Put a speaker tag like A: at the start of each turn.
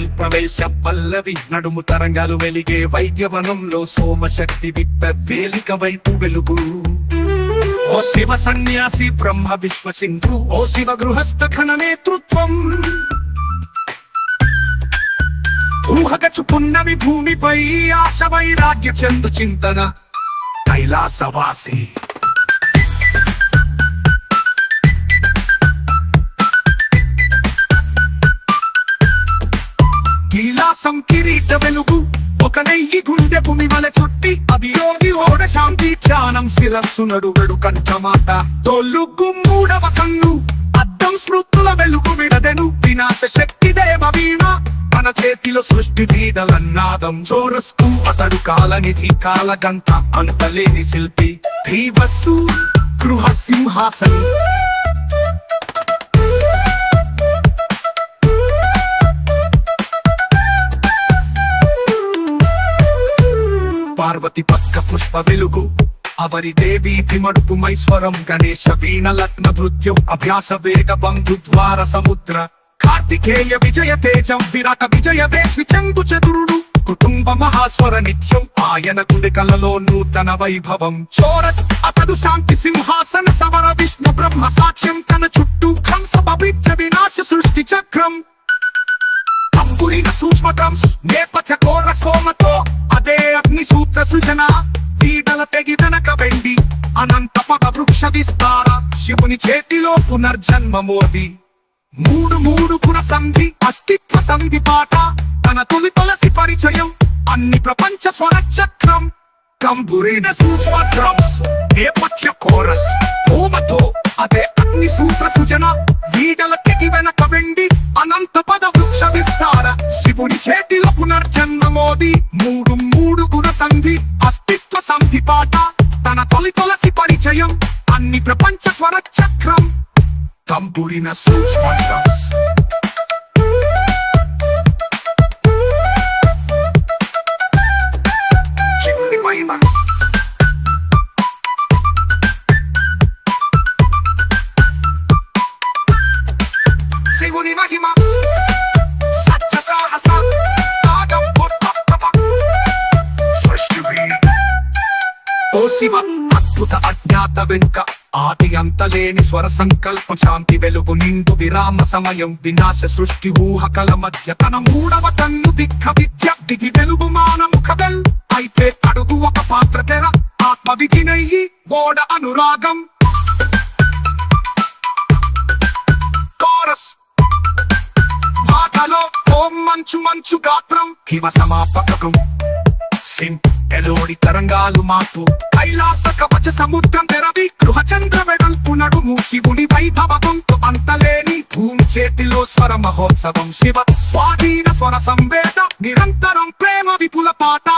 A: ప్రవేశ పల్లవి నడుము తరంగాలు వెలిగే వైద్యవనంలో సోమశక్తి విప్ప వేలిక వైపు వెలుగు. ఓ శివ సన్యాసి బ్రహ్మ విశ్వ సింధు ఓ శివ గృహస్థ ఘన నేతృత్వం. ఊహగచు పున్నమి భూమిపై ఆశ వైరాగ్య చెందు చింతన కైలాసవాసి. ఉల్లాసం కిరీట వెలుగు. ఒక నెయ్యి గుండె భూమి వల చుట్టి అది యోగి ఓడ శాంతి ధ్యానం శిరస్సు నడుగడు కంఠమాత. తొలుగు మూడవ కన్ను అద్దం స్మృతుల వెలుగు విడదెను. వినాశ శక్తి దేవ వీణ మన చేతిలో సృష్టి నీడలన్నాదం. చోరస్కు అతడు కాలనిధి కాలగంట అంతలేని శిల్పి. ధీవస్సు గృహ సింహాసనం. పార్వతి పక్క పుష్ప వెలుగు. అవరి దేవి ధిమడుపు మైశ్వరం గణేశ వీణ లగ్న భృత్యం అభ్యాస వేగ బంధు ద్వార సముద్ర. కార్తికేయ విజయ తేజం విరాట విజయ వేసి చంగు చతురుడు. కుటుంబ మహాస్వర నిత్యం ఆయన గుడి కలలో నూతన వైభవం. చోరస్ అతడు శాంతి సింహాసన సవర విష్ణు బ్రహ్మ సాక్ష్యం తన చుట్టూ కంస బభిచ్చ వినాశ సృష్టి చక్రం. అంబురిన సూక్ష్మ డ్రమ్స్ నేపథ్య కోర సోమతో అదే అగ్ని సూత్ర సృజన. వీడల తెగిదనక వెండి అనంత పద వృక్ష విస్తార. శివుని చేతిలో పునర్జన్మ మోది మూడు మూడు పుర సంధి అస్తిత్వ సంధి పాట. తన తొలి తొలసి పరిచయం అన్ని ప్రపంచ స్వర చక్రం కంబురిన సూక్ష్మ డ్రమ్స్ నేపథ్య కోరస్. ఓమతో అదే అగ్ని సూత్ర సృజన. వీడల సంధి అస్తిత్వ సంధి పాట. తన తొలి తొలసి పరిచయం అన్ని ప్రపంచ స్వర చక్రం తంబురిన సూక్ష్మ ఓ శివ అద్భుత అజ్ఞాత వెనుక ఆది అంతలేని స్వర సంకల్ప శాంతి వెలుగు నిండు విరామ సమయం వినాశ సృష్టి ఊహకల మధ్య తన మూడవ కన్ను దిక్క విద్య విధి వెలుగు మానముఖ వెల్ అయితే అడుగు ఒక పాత్ర తెర ఆత్మ విధినయ్యి ఓడ అనురాగం. కోరస్. మాటలో ఓం మంచు మంచు గాత్రం కివ సమాపకం సింపుల్. ఎలోడి తరంగాలు మాపు కైలాస కవచ సముద్రం తెరవి గృహ చంద్ర వెడల్పు నడుము. శివుని వైభవంతో అంతలేని భూమి చేతిలో స్వర మహోత్సవం. శివ స్వాధీన స్వర సంవేద నిరంతరం ప్రేమ విపుల పాట.